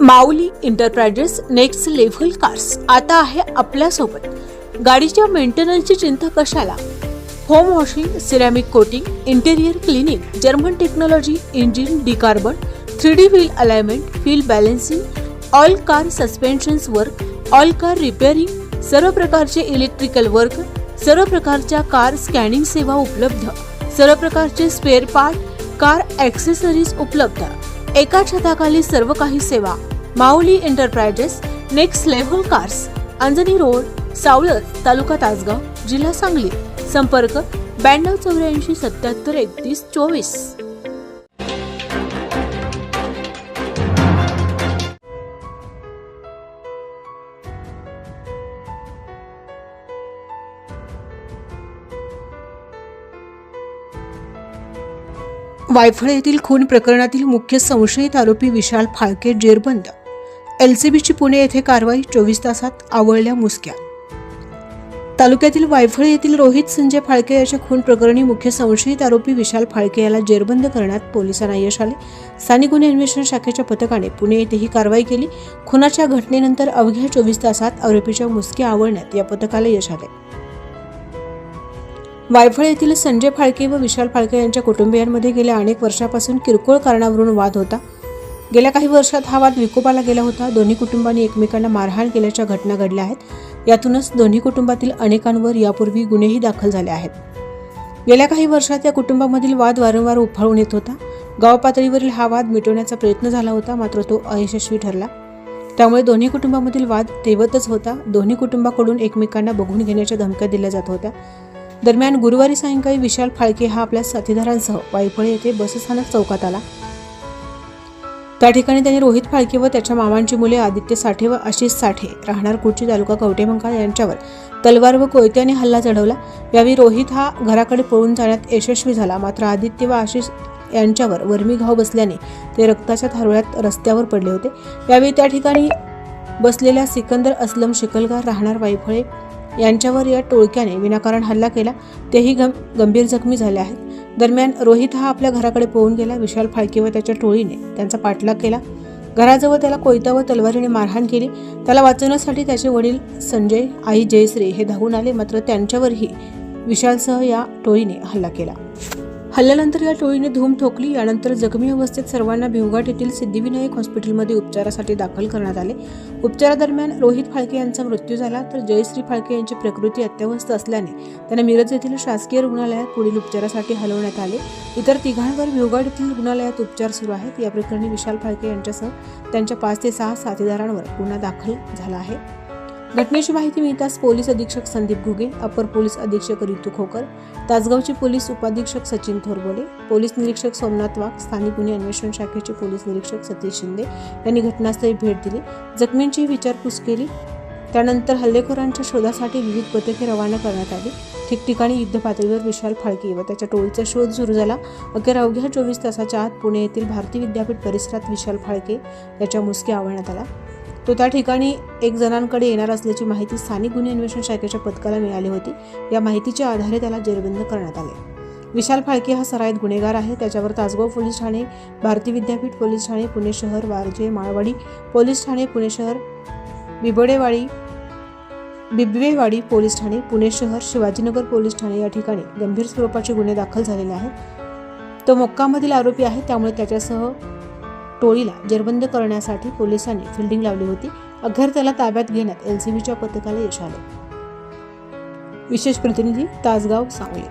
Mauli enterprises next level cars. आता आहे आपल्यासोबत. गाडीच्या मेंटेनन्सची चिंता कशाला? Home washing ceramic coating interior cleaning German technology engine decarbon three D wheel alignment wheel balancing all car suspensions work all car repairing सर्व प्रकारचे electrical work सर्व प्रकारच्या कार स्कॅनिंग सेवा उपलब्ध सर्व प्रकारचे स्पेअर पार्ट कार ॲक्सेसरीज उपलब्ध. एका छताखाली सर्व काही सेवा. Mauli enterprises next level cars Anjani road Savlar taluka Tasgaon जिल्हा सांगली. संपर्क ब्याण्णव चौऱ्याऐंशी सत्याहत्तर एकतीस चोवीस. वायफळ येथील खून प्रकरणातील मुख्य संशयित आरोपी विशाल फाळके जेरबंद. एलसीबीची पुणे येथे कारवाई चोवीस तासात आवळल्या मुसक्या. तालुक्यातील वायफळ येथील रोहित संजय फाळके याच्या खून प्रकरणी मुख्य संशयित आरोपी विशाल फाळके याला जेरबंद करण्यात पोलिसांना यश आले. स्थानिक गुन्हे अन्वेषण शाखेच्या पथकाने पुणे येथे ही कारवाई केली. खुनाच्या घटनेनंतर अवघ्या चोवीस तासात आरोपीच्या मुसक्या आवळण्यात या पथकाला यश आले. वायफळ येथील संजय फाळके व विशाल फाळके यांच्या कुटुंबियांमध्ये गेल्या अनेक वर्षापासून किरकोळ कारणावरून वाद होता. गेल्या काही वर्षात हा वाद विकोपाला गेला होता. दोन्ही कुटुंबांनी एकमेकांना मारहाण केल्याच्या घटना घडल्या आहेत. यातूनच दोन्ही कुटुंबातील अनेकांवर यापूर्वी गुन्हेही दाखल झाले आहेत. गेल्या काही वर्षात या कुटुंबामधील वाद वारंवार उफाळून येत होता. गाव पातळीवरील हा वाद मिटवण्याचा प्रयत्न झाला होता मात्र तो अयशस्वी ठरला. त्यामुळे दोन्ही कुटुंबामधील वाद तेवतच होता. दोन्ही कुटुंबाकडून एकमेकांना बघून घेण्याच्या धमक्या दिल्या जात होत्या. दरम्यान गुरुवारी सायंकाळी विशाल फाळके हा आपल्या साथीदारांसह वायफळे येथे बसस्थानक चौकात आला. त्या ठिकाणी त्यांनी रोहित फाळके व त्याच्या मामांची मुले आदित्य साठे व आशिष साठे राहणार कुर्ची तालुका कवटेमंकाळ यांच्यावर तलवार व कोयत्याने हल्ला चढवला. यावेळी रोहित हा घराकडे पळून जाण्यात यशस्वी झाला. मात्र आदित्य व आशिष यांच्यावर वर्मी घाव बसल्याने ते रक्ताच्या थारोळ्यात रस्त्यावर पडले होते. यावेळी त्या ठिकाणी बसलेल्या सिकंदर असलम शिकलगार राहणार वायफळे यांच्यावर या टोळक्याने विनाकारण हल्ला केला तेही गं गंभीर जखमी झाले आहेत. दरम्यान रोहित हा आपल्या घराकडे पोहून गेला. विशाल फाळके व त्याच्या टोळीने त्यांचा पाठलाग केला. घराजवळ त्याला कोयता व तलवारीने मारहाण केली. त्याला वाचवण्यासाठी त्याचे वडील संजय आई जयश्री हे धावून आले. मात्र त्यांच्यावरही विशालसह या टोळीने हल्ला केला. हल्ल्यानंतर या टोळीने धूम ठोकली. यानंतर जखमी अवस्थेत सर्वांना भिवघाट येथील सिद्धिविनायक हॉस्पिटलमध्ये उपचारासाठी दाखल करण्यात आले. उपचारादरम्यान रोहित फाळके यांचा मृत्यू झाला. तर जयश्री फाळके यांची प्रकृती अत्यवस्थ असल्याने त्यांना मिरज येथील शासकीय रुग्णालयात पुढील उपचारासाठी हलवण्यात आले. इतर तिघांवर भिवघाट येथील रुग्णालयात उपचार सुरू आहेत. या प्रकरणी विशाल फाळके यांच्यासह त्यांच्या पाच ते सहा साथीदारांवर गुन्हा दाखल झाला आहे. घटनेची माहिती मिळताच पोलीस अधीक्षक संदीप घुगे अपर पोलीस अधीक्षक रितू खोकर तासगावचे पोलीस उपाधीक्षक सचिन थोरबोले पोलीस निरीक्षक सोमनाथ वाघ स्थानिक गुन्हे अन्वेषण शाखेचे पोलीस निरीक्षक सतीश शिंदे यांनी घटनास्थळी भेट दिली. जखमींची विचारपूस केली. त्यानंतर हल्लेखोरांच्या शोधासाठी विविध पथके रवाना करण्यात आली. ठिकठिकाणी युद्ध पातळीवर विशाल फाळके व त्याच्या टोळीचा शोध सुरू झाला. अखेर अवघ्या चोवीस तासाच्या आत पुणे येथील भारती विद्यापीठ परिसरात विशाल फाळके याच्या मुसकी आवळण्यात आला तो त्या ठिकाणी एक जणांकडे येणार असल्याची माहिती स्थानिक गुन्हे अन्वेषण शाखेच्या पथकाला मिळाली होती. या माहितीच्या आधारे त्याला जेरबंद करण्यात आले. विशाल फाळके हा सराईत गुन्हेगार आहे. त्याच्यावर तासगाव पोलीस ठाणे भारती विद्यापीठ पोलीस ठाणे पुणे शहर वारजे माळवाडी पोलीस ठाणे पुणे शहर बिबडेवाडी बिबवेवाडी पोलीस ठाणे पुणे शहर शिवाजीनगर पोलीस ठाणे या ठिकाणी गंभीर स्वरूपाचे गुन्हे दाखल झालेले आहेत. तो मोक्कामधील आरोपी आहे. त्यामुळे त्याच्यासह टोळीला जेरबंद करण्यासाठी पोलिसांनी फिल्डिंग लावली होती. अखेर त्याला ताब्यात घेण्यात एलसीबीच्या पथकाला यश आले. विशेष प्रतिनिधी तासगाव सांगली.